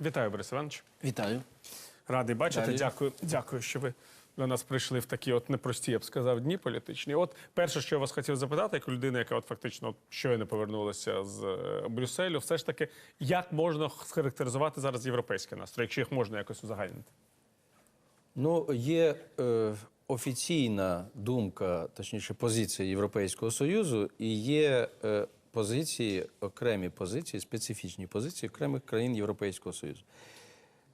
Вітаю, Борис Іванович. Вітаю. Радий бачити. Дякую, дякую, що ви до нас прийшли в такі от непрості, я б сказав, дні політичні. От перше, що я вас хотів запитати, як людина, яка от фактично щойно повернулася з е, Брюсселю, все ж таки, як можна схарактеризувати зараз європейський настрій, якщо їх можна якось узагальнити? Ну, є е, офіційна думка, точніше, позиція Європейського Союзу, і є е, позиції, окремі позиції, специфічні позиції окремих країн Європейського Союзу.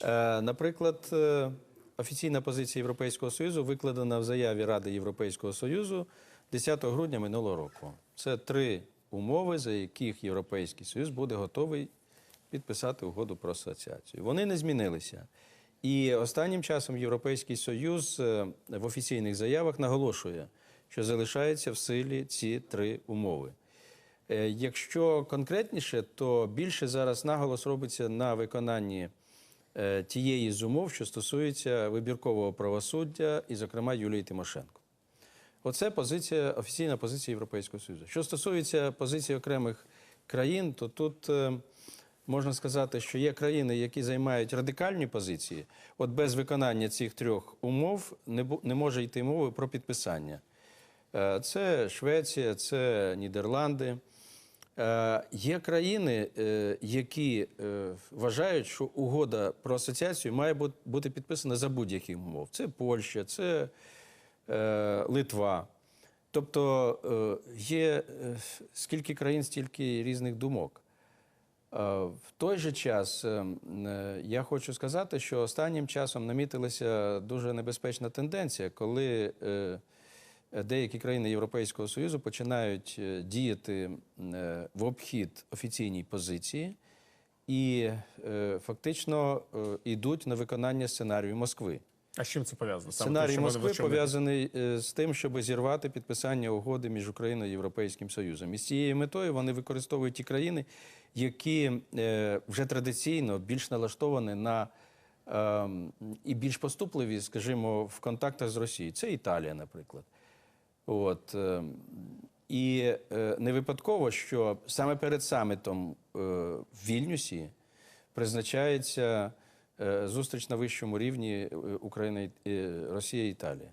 Е, наприклад, е, офіційна позиція Європейського Союзу викладена в заяві Ради Європейського Союзу 10 грудня минулого року. Це три умови, за яких Європейський Союз буде готовий підписати угоду про асоціацію. Вони не змінилися. І останнім часом Європейський Союз е, в офіційних заявах наголошує, що залишаються в силі ці три умови. Е, Якщо конкретніше, то більше зараз наголос робиться на виконанні е, тієї з умов, що стосується вибіркового правосуддя, і, зокрема, Юлії Тимошенко. Оце позиція, офіційна позиція Європейського Союзу. Що стосується позиції окремих країн, то тут е, можна сказати, що є країни, які займають радикальні позиції. От без виконання цих трьох умов не, може йти мови про підписання. Це Швеція, це Нідерланди. Е, Є країни, е, які е, вважають, що угода про асоціацію має бути підписана за будь-яких умов. Це Польща, це Литва. Тобто є скільки країн, стільки різних думок. В той же час я хочу сказати, що останнім часом намітилася дуже небезпечна тенденція, коли деякі країни Європейського Союзу починають е, діяти е, в обхід офіційній позиції і е, фактично е, йдуть на виконання сценарію Москви. А з чим це пов'язано? Сценарій Москви пов'язаний е, з тим, щоб зірвати підписання угоди між Україною і Європейським Союзом. І з цією метою вони використовують ті країни, які е, вже традиційно більш налаштовані на ем, і більш поступливі, скажімо, в контактах з Росією. Це Італія, наприклад. От, е, і е, не випадково, що саме перед самітом е, в Вільнюсі призначається е, зустріч на вищому рівні України, Росія і Італія.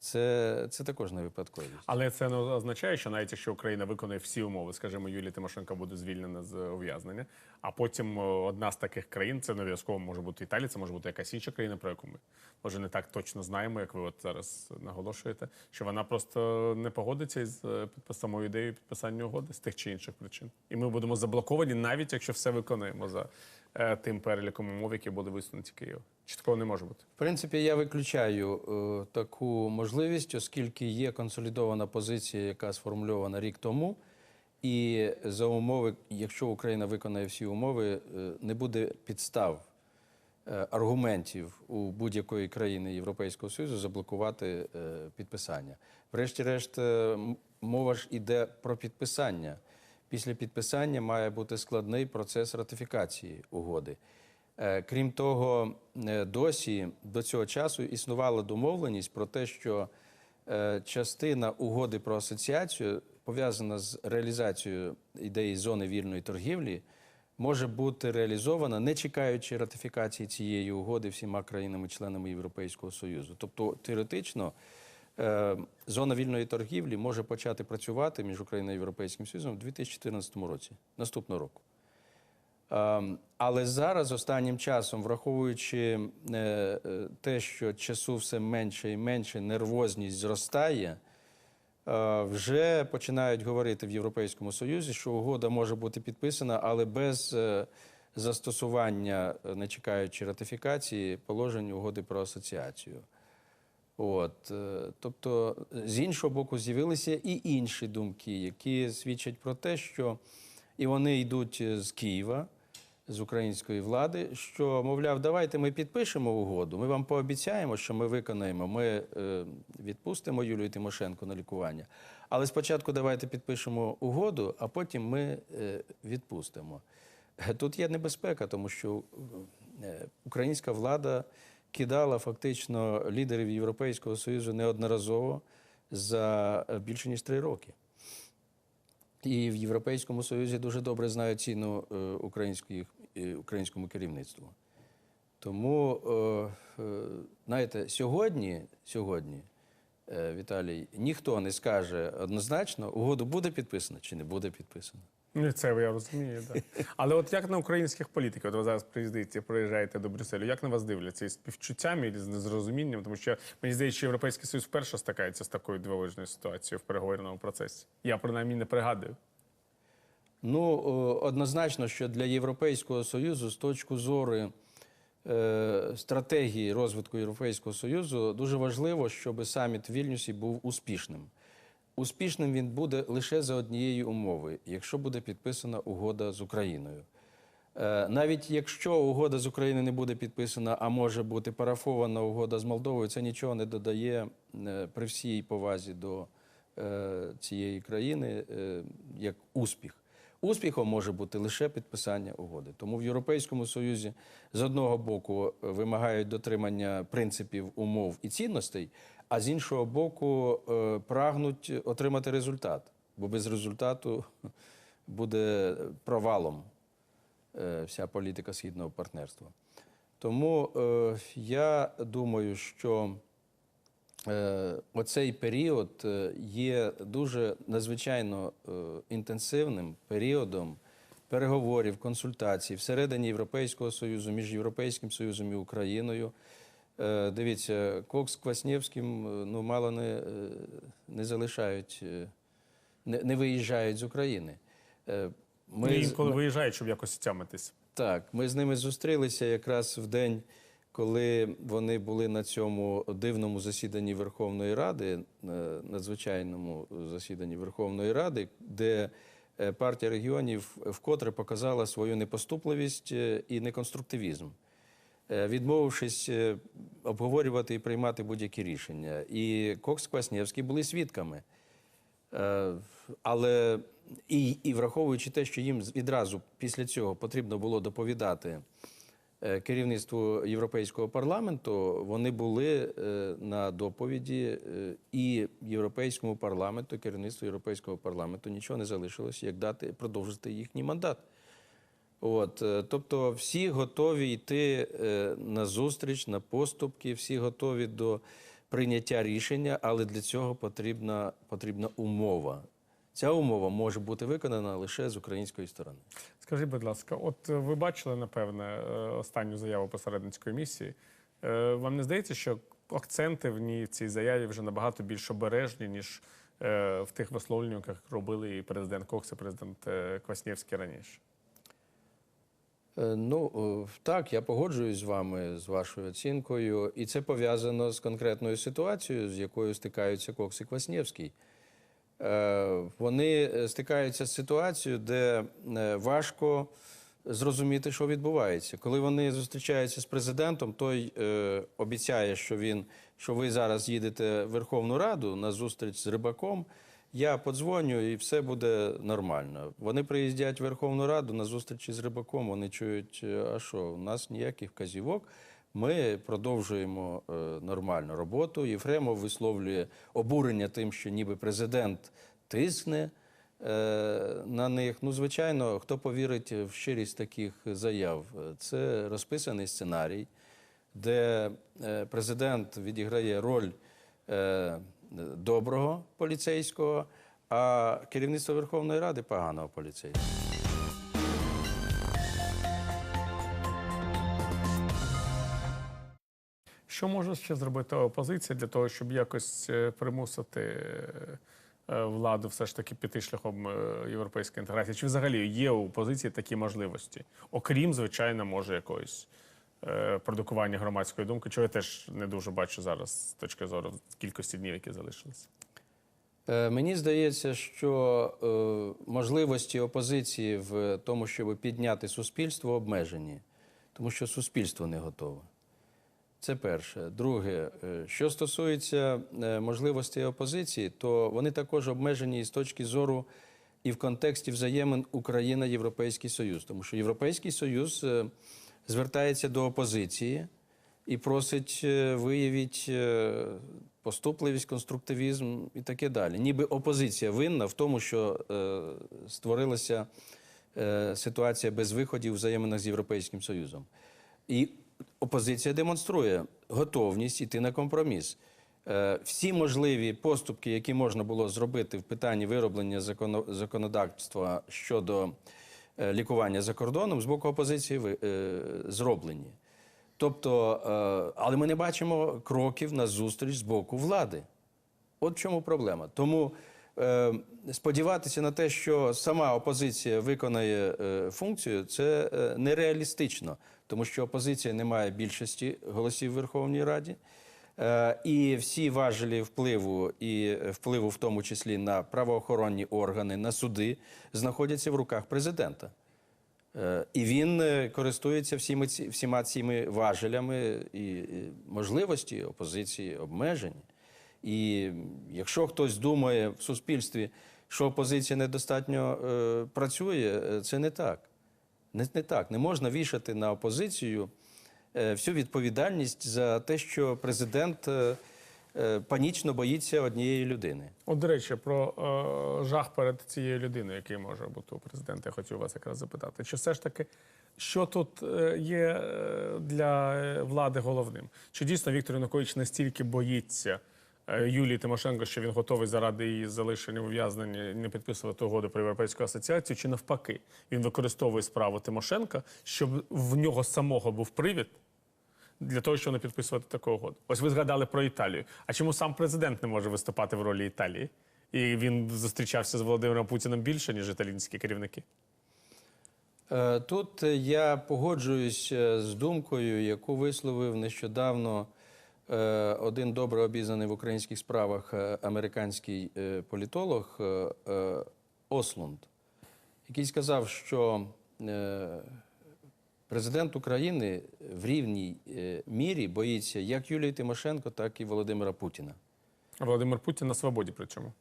Це, це також не випадковість. Але це не означає, що навіть якщо Україна виконує всі умови, скажімо, Юлія Тимошенко буде звільнена з ув'язнення, а потім одна з таких країн, це не обов'язково може бути Італія, це може бути якась інша країна, про яку ми може не так точно знаємо, як ви от зараз наголошуєте, що вона просто не погодиться із е, самою ідеєю підписання угоди з тих чи інших причин. І ми будемо заблоковані, навіть якщо все виконуємо за е, тим переліком умов, які були висунуті Києвом. Чи такого не може бути? В принципі, я виключаю е, таку можливість, оскільки є консолідована позиція, яка сформульована рік тому. І за умови, якщо Україна виконає всі умови, е, не буде підстав е, аргументів у будь-якої країни Європейського Союзу заблокувати е, підписання. Врешті-решт, е, мова ж іде про підписання. Після підписання має бути складний процес ратифікації угоди. Е, Крім того, е, досі до цього часу існувала домовленість про те, що е, частина угоди про асоціацію, пов'язана з реалізацією ідеї зони вільної торгівлі, може бути реалізована, не чекаючи ратифікації цієї угоди всіма країнами-членами Європейського Союзу. Тобто, теоретично, зона вільної торгівлі може почати працювати між Україною і Європейським Союзом у 2014 році, наступного року. Ем, Але зараз, останнім часом, враховуючи е, е, те, що часу все менше і менше, нервозність зростає, е, вже починають говорити в Європейському Союзі, що угода може бути підписана, але без е, застосування, е, не чекаючи ратифікації, положень угоди про асоціацію. От, е, тобто, з іншого боку, з'явилися і інші думки, які свідчать про те, що і вони йдуть з Києва, з української влади, що, мовляв, давайте ми підпишемо угоду, ми вам пообіцяємо, що ми виконаємо, ми е, відпустимо Юлію Тимошенко на лікування. Але спочатку давайте підпишемо угоду, а потім ми е, відпустимо. Тут є небезпека, тому що е, українська влада кидала фактично лідерів Європейського Союзу неодноразово за е, більше ніж три роки. І в Європейському Союзі дуже добре знають ціну е, е, українському керівництву. Тому, знаєте, сьогодні, сьогодні, Віталій, ніхто не скаже однозначно, угоду буде підписана чи не буде підписана. Ну, це я розумію, так. Але от як на українських політиків, от ви зараз приїздите, приїжджаєте до Брюсселю, як на вас дивляться? Із співчуттями і з незрозумінням? Тому що мені здається, що Європейський Союз вперше стикається з такою дивовижною ситуацією в переговорному процесі. Я принаймні не пригадую. Ну, однозначно, що для Європейського Союзу з точки зору е, стратегії розвитку Європейського Союзу дуже важливо, щоб саміт в Вільнюсі був успішним. Успішним він буде лише за однієї умови, якщо буде підписана угода з Україною. Е, Навіть якщо угода з України не буде підписана, а може бути парафована угода з Молдовою, це нічого не додає е, при всій повазі до е, цієї країни як успіх. Успіхом може бути лише підписання угоди. Тому в Європейському Союзі з одного боку вимагають дотримання принципів, умов і цінностей, а з іншого боку е, прагнуть отримати результат, бо без результату буде провалом е, вся політика східного партнерства. Тому е, я думаю, що оцей період є дуже надзвичайно інтенсивним періодом переговорів, консультацій всередині Європейського Союзу, між Європейським Союзом і Україною. Е, Дивіться, Кокс Кваснєвським е, ну, мало не, е, не залишають, не, не виїжджають з України. Ми з- інколи виїжджають, щоб якось тямитись. так, ми з ними зустрілися якраз в день, коли вони були на цьому дивному засіданні Верховної Ради, надзвичайному засіданні Верховної Ради, де партія регіонів вкотре показала свою непоступливість і неконструктивізм, відмовившись е, обговорювати і приймати будь-які рішення. І Кокс Кваснєвський були свідками. Е, Але і, і враховуючи те, що їм відразу після цього потрібно було доповідати е, керівництву Європейського парламенту, вони були е, на доповіді е, і Європейському парламенту, керівництву Європейського парламенту нічого не залишилось, як дати продовжити їхній мандат. От, е, тобто, всі готові йти е, на зустріч, на поступки, всі готові до прийняття рішення, але для цього потрібна, потрібна умова. Ця умова може бути виконана лише з української сторони. Скажіть, будь ласка, от е, ви бачили, напевне, останню заяву посередницької місії. Вам не здається, що акценти в ній в цій заяві вже набагато більш обережні, ніж в тих висловлюваннях як робили і президент Кокс, і президент Кваснєвський раніше? Е, Ну е, так, я погоджуюсь з вами з вашою оцінкою, і це пов'язано з конкретною ситуацією, з якою стикаються Кокс і Кваснєвський. Е, Вони стикаються з ситуацією, де важко зрозуміти, що відбувається. Коли вони зустрічаються з президентом, той обіцяє, що він що ви зараз їдете в Верховну Раду на зустріч з рибаком. Я подзвоню і все буде нормально. Вони приїздять в Верховну Раду на зустрічі з рибаком. Вони чують, е, а що, у нас ніяких вказівок. Ми продовжуємо е, нормальну роботу. Єфремов висловлює обурення тим, що ніби президент тисне е, на них. Ну, звичайно, хто повірить в щирість таких заяв? Це розписаний сценарій, де е, президент відіграє роль е, доброго поліцейського, а керівництво Верховної Ради поганого поліцейського. Що може ще зробити опозиція для того, щоб якось е, примусити е, е, владу все ж таки піти шляхом європейської інтеграції? Чи взагалі є у опозиції такі можливості? Окрім, звичайно, може якоїсь продукування громадської думки, чого я теж не дуже бачу зараз з точки зору кількості днів, які залишилися. Е, Мені здається, що е, можливості опозиції в тому, щоб підняти суспільство, обмежені, тому що суспільство не готове. Це перше. Друге, е, що стосується е, можливостей опозиції, то вони також обмежені з точки зору і в контексті взаємин Україна-Європейський Союз, тому що Європейський Союз е, звертається до опозиції і просить е, виявіть е, поступливість, конструктивізм і таке далі. Ніби опозиція винна в тому, що е, створилася е, ситуація без виходів взаєминах з Європейським Союзом. І опозиція демонструє готовність іти на компроміс. Е, Всі можливі поступки, які можна було зробити в питанні вироблення законодавства щодо лікування за кордоном, з боку опозиції е, зроблені. Тобто, е, але ми не бачимо кроків на зустріч з боку влади. От в чому проблема. Тому е, сподіватися на те, що сама опозиція виконає е, функцію, це е, нереалістично, тому що опозиція не має більшості голосів в Верховній Раді. Е, і всі важелі впливу, і впливу в тому числі на правоохоронні органи, на суди, знаходяться в руках президента. Е, І він е, користується всіми, всіма цими важелями і, можливості опозиції обмежені. І якщо хтось думає в суспільстві, що опозиція недостатньо е, працює, е, це не так. Не, не так. Не можна вішати на опозицію е, всю відповідальність за те, що президент е, е, панічно боїться однієї людини. От, до речі, про е, жах перед цією людиною, який може бути у президента, я хотів вас якраз запитати. Чи все ж таки, що тут е, є е, для е, влади головним? Чи дійсно Віктор Янукович настільки боїться е, Юлії Тимошенко, що він готовий заради її залишення в ув'язненні не підписувати угоду про європейську асоціацію? Чи навпаки, він використовує справу Тимошенка, щоб в нього самого був привід? для того, щоб не підписувати таку угоду. Ось ви згадали про Італію. А чому сам президент не може виступати в ролі Італії? І він зустрічався з Володимиром Путіним більше, ніж італійські керівники. Е, Тут е, я погоджуюсь е, з думкою, яку висловив нещодавно е, один добре обізнаний в українських справах е, американський е, політолог е, е, Ослунд, який сказав, що е, президент України в рівній е, мірі боїться як Юлії Тимошенко, так і Володимира Путіна. А Володимир Путін на свободі при чому?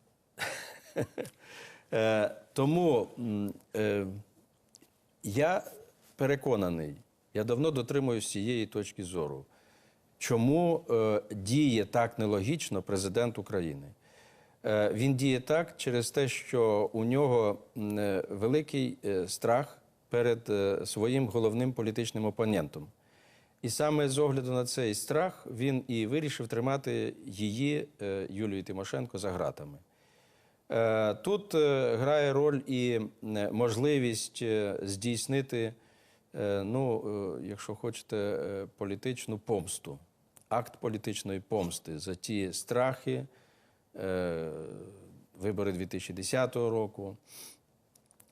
Е, тому е, я переконаний, я давно дотримуюсь цієї точки зору. Чому е, діє так нелогічно президент України? Е, він діє так через те, що у нього е, великий е, страх перед е, своїм головним політичним опонентом. І саме з огляду на цей страх він і вирішив тримати її, Юлію Тимошенко, за ґратами. Е, Тут грає роль і можливість здійснити, ну, якщо хочете, політичну помсту, акт політичної помсти за ті страхи, е, вибори 2010 року.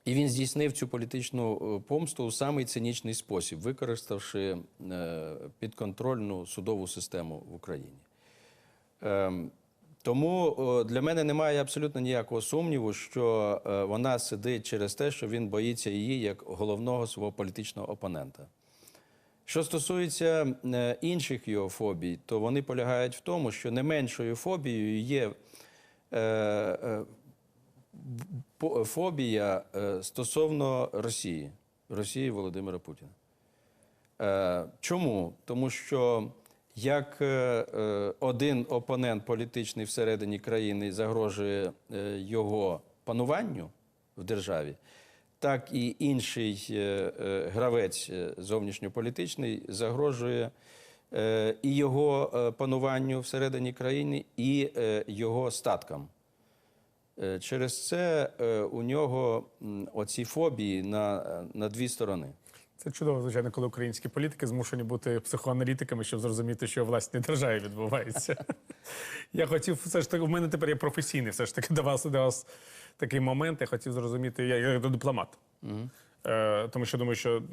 І він здійснив цю політичну е, помсту у самий цинічний спосіб, використавши е, підконтрольну судову систему в Україні. Ем, Тому е, для мене немає абсолютно ніякого сумніву, що вона сидить через те, що він боїться її як головного свого політичного опонента. Що стосується е, інших його фобій, то вони полягають в тому, що не меншою фобією є е, е, фобія стосовно Росії, Росії Володимира Путіна. Чому? Тому що як один опонент політичний всередині країни загрожує його пануванню в державі, так і інший е, е, гравець е, зовнішньополітичний загрожує і його пануванню всередині країни, і його статкам. Через це у нього оці фобії на, на дві сторони. Це чудово, звичайно, коли українські політики змушені бути психоаналітиками, щоб зрозуміти, що в власній державі відбувається. Я хотів все ж таки, у мене тепер є професійний все ж таки до вас, до вас такий момент. Я хотів зрозуміти, я, я дипломат. Е, тому що думаю, що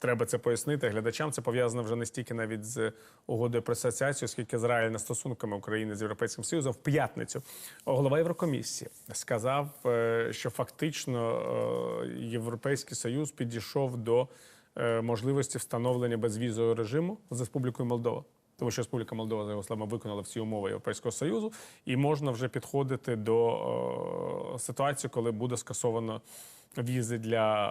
треба це пояснити глядачам. Це пов'язано вже не стільки навіть з угодою про асоціацію, скільки з реальними стосунками України з Європейським Союзом. В п'ятницю голова Єврокомісії сказав, е, що фактично е, Європейський Союз підійшов до е, можливості встановлення безвізового режиму з Республікою Молдова. Тому що Республіка Молдова за його словами виконала всі умови Європейського Союзу, і можна вже підходити до е, ситуації, коли буде скасовано візи для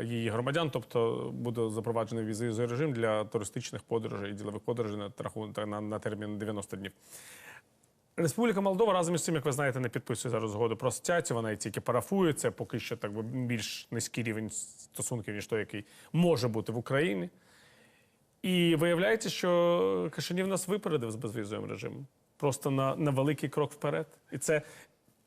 е, її громадян, тобто буде запроваджений візовий режим для туристичних подорожей і ділових подорожей на, на, на термін 90 днів. Республіка Молдова разом із цим, як ви знаєте, не підписує зараз згоду про асоціацію. Вона і тільки парафує. Це поки що так би більш низький рівень стосунків, ніж той, який може бути в Україні. І виявляється, що Кишинів нас випередив з безвізовим режимом. Просто на, на великий крок вперед. І це,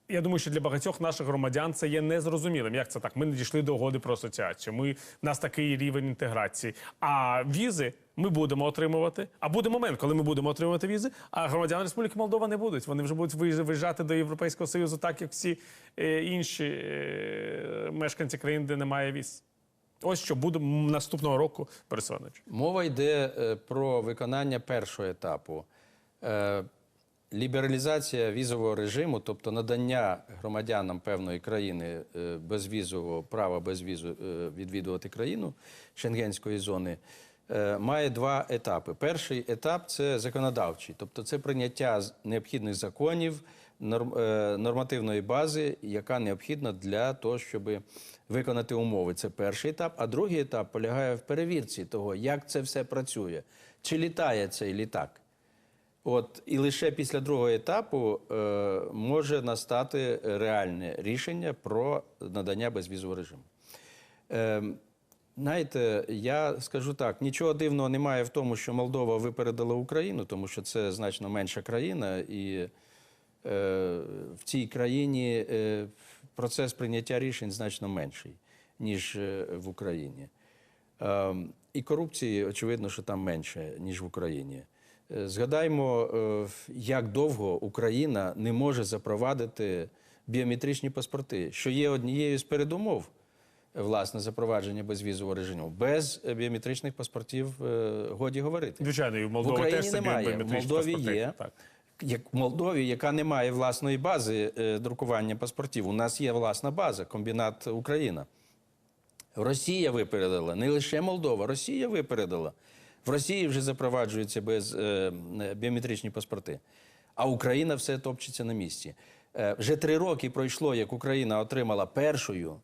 я думаю, що для багатьох наших громадян це є незрозумілим. Як це так? Ми не дійшли до угоди про асоціацію. Ми, в нас такий рівень інтеграції. А візи ми будемо отримувати. А буде момент, коли ми будемо отримувати візи, а громадяни Республіки Молдова не будуть. Вони вже будуть виїж- виїжджати до Європейського Союзу, так як всі е, інші е, мешканці країн, де немає віз. Ось що буде наступного року, Борис. Мова йде е, про виконання першого етапу. Е, Лібералізація візового режиму, тобто надання громадянам певної країни е, безвізового права безвізу е, відвідувати країну шенгенської зони, має два етапи. Перший етап це законодавчий, тобто це прийняття необхідних законів, нормативної бази, яка необхідна для того, щоб виконати умови. Це перший етап. А другий етап полягає в перевірці того, як це все працює, чи літає цей літак. От і лише після другого етапу е, може настати реальне рішення про надання безвізового режиму. Е, знаєте, я скажу так: нічого дивного немає в тому, що Молдова випередила Україну, тому що це значно менша країна, і е, в цій країні е, процес прийняття рішень значно менший, ніж е, в Україні. Ем, І корупції, очевидно, що там менше, ніж в Україні. Е, Згадаймо, е, як довго Україна не може запровадити біометричні паспорти, що є однією з передумов е, власне запровадження безвізового режиму. Без е, біометричних паспортів е, годі говорити. Звичайно, і в В Молдові Україні теж немає. В Молдові паспорти. є. Так. Як в Молдові, яка не має власної бази е, друкування паспортів, у нас є власна база, комбінат Україна. Росія випередила, не лише Молдова, Росія випередила. В Росії вже запроваджуються без е, е, біометричні паспорти. А Україна все топчеться на місці. Е, вже три роки пройшло, як Україна отримала першою,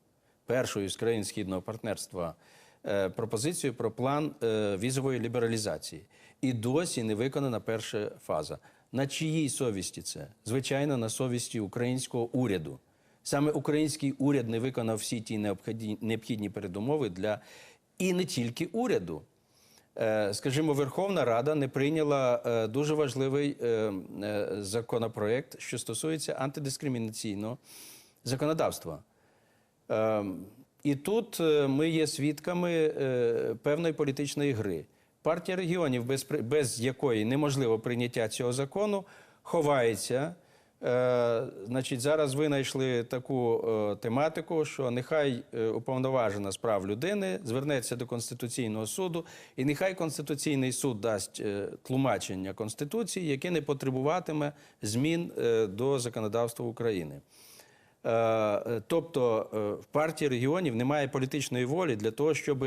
першою з країн східного партнерства е, пропозицію про план е, візової лібералізації. І досі не виконана перша фаза. На чиїй совісті це? Звичайно, на совісті українського уряду. Саме український уряд не виконав всі ті необхідні, передумови для і не тільки уряду. Е, Скажімо, Верховна Рада не прийняла е, дуже важливий е, законопроект, що стосується антидискримінаційного законодавства. Ем, І тут ми є свідками певної політичної гри. Партія регіонів, без, без якої неможливо прийняття цього закону, ховається. Е, Значить, зараз винайшли таку е, тематику, що нехай е, уповноважена з прав людини звернеться до Конституційного суду, і нехай Конституційний суд дасть е, тлумачення Конституції, яке не потребуватиме змін е, до законодавства України. Е, е, Тобто е, в партії регіонів немає політичної волі для того, щоб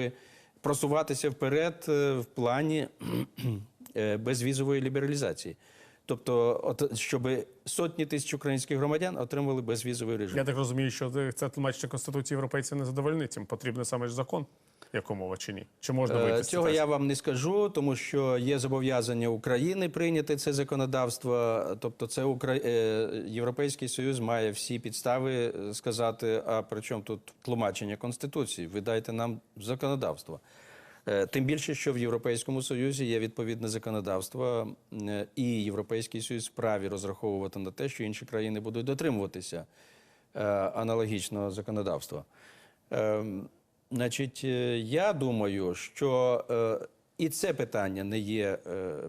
просуватися вперед е, в плані е, безвізової лібералізації. Тобто, от, щоб сотні тисяч українських громадян отримали безвізовий режим. Я так розумію, що це- тлумачення Конституції європейців не задовольнить. Їм потрібен саме ж закон, як умова чи ні? Чи можна вийти Е, Цього ситуації? я вам не скажу, тому що є зобов'язання України прийняти це законодавство. Тобто, це Укра... е, Європейський Союз має всі підстави е, сказати: а при чому тут тлумачення Конституції? Ви дайте нам законодавство. Е, Тим більше, що в Європейському Союзі є відповідне законодавство, е, і Європейський Союз вправі розраховувати на те, що інші країни будуть дотримуватися е, аналогічного законодавства. Ем, Значить, я думаю, що і це питання не є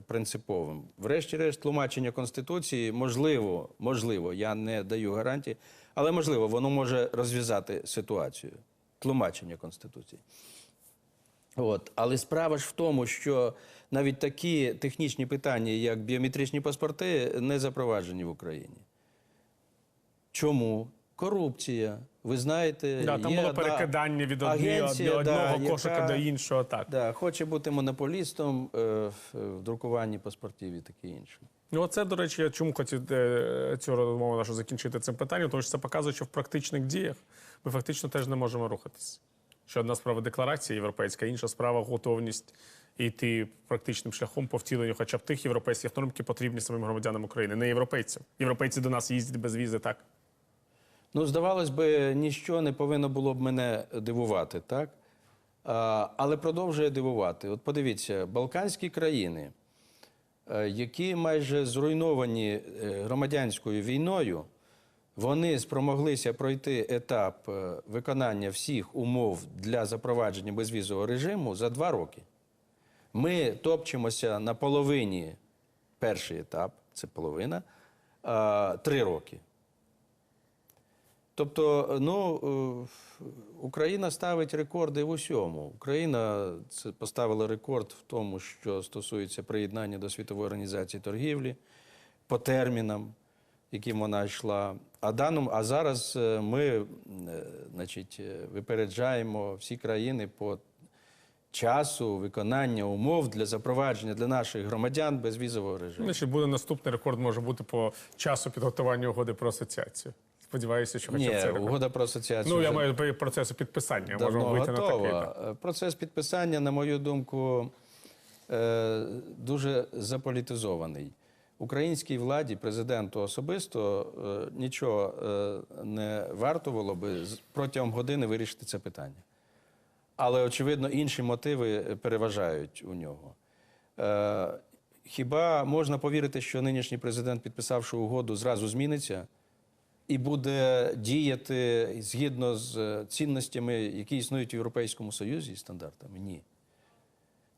принциповим. Врешті-решт, тлумачення Конституції можливо, можливо, я не даю гарантії, але можливо, воно може розв'язати ситуацію. Тлумачення Конституції. От. Але справа ж в тому, що навіть такі технічні питання, як біометричні паспорти, не запроваджені в Україні. Чому? корупція. Ви знаєте, Да, там є було одна перекидання від агенція, від да, одного кошика яка- до іншого. Так. Да, хоче бути монополістом е, в в друкуванні паспортів і таке інше. Ну, оце, до речі, я чому хотів е, цю розмову нашу закінчити цим питанням, тому що це показує, що в практичних діях ми фактично теж не можемо рухатись. Що одна справа декларація європейська, інша справа готовність йти практичним шляхом по втіленню хоча б тих європейських норм, які потрібні самим громадянам України, не європейцям. Європейці до нас їздять без візи, так? Ну, здавалось би, ніщо не повинно було б мене дивувати, так? А, але продовжує дивувати. От подивіться, Балканські країни, е, які майже зруйновані е, громадянською війною, вони спромоглися пройти етап е, виконання всіх умов для запровадження безвізового режиму за два роки. Ми топчемося на половині перший етап, це половина, три роки. Тобто, ну, е, Україна ставить рекорди в усьому. Україна поставила рекорд в тому, що стосується приєднання до Світової організації торгівлі по термінам, яким вона йшла. А, даному, а зараз е, ми е, значить, е, випереджаємо всі країни по часу виконання умов для запровадження для наших громадян безвізового режиму. Значить, буде наступний рекорд, може бути по часу підготування угоди про асоціацію. Сподіваюся, що хоча б Ні, це рекорд. угода про асоціацію. Ну, я маю процесу підписання. давно Можемо вийти на такий. так. Процес підписання, на мою думку, дуже заполітизований. Українській владі, президенту особисто е, нічого е, не вартувало би протягом години вирішити це питання. Але, очевидно, інші мотиви переважають у нього. Е, Хіба можна повірити, що нинішній президент, підписавши угоду, зразу зміниться і буде діяти згідно з е, цінностями, які існують в Європейському Союзі і стандартами? Ні.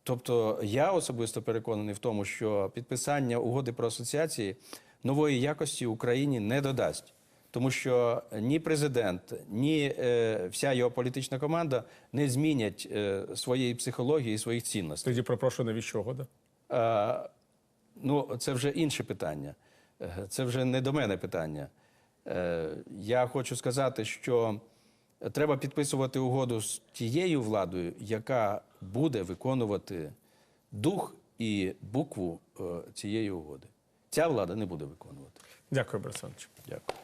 Тобто я особисто переконаний в тому, що підписання угоди про асоціації нової якості Україні не додасть. Тому що ні президент, ні е, вся його політична команда не змінять е, своєї психології і своїх цінностей. Тоді пропрошую, навіщо угода? Е, ну, це вже інше питання. Е, Це вже не до мене питання. Е, я хочу сказати, що треба підписувати угоду з тією владою, яка буде виконувати дух і букву е, цієї угоди. Ця влада не буде виконувати. Дякую, Борисович. Дякую.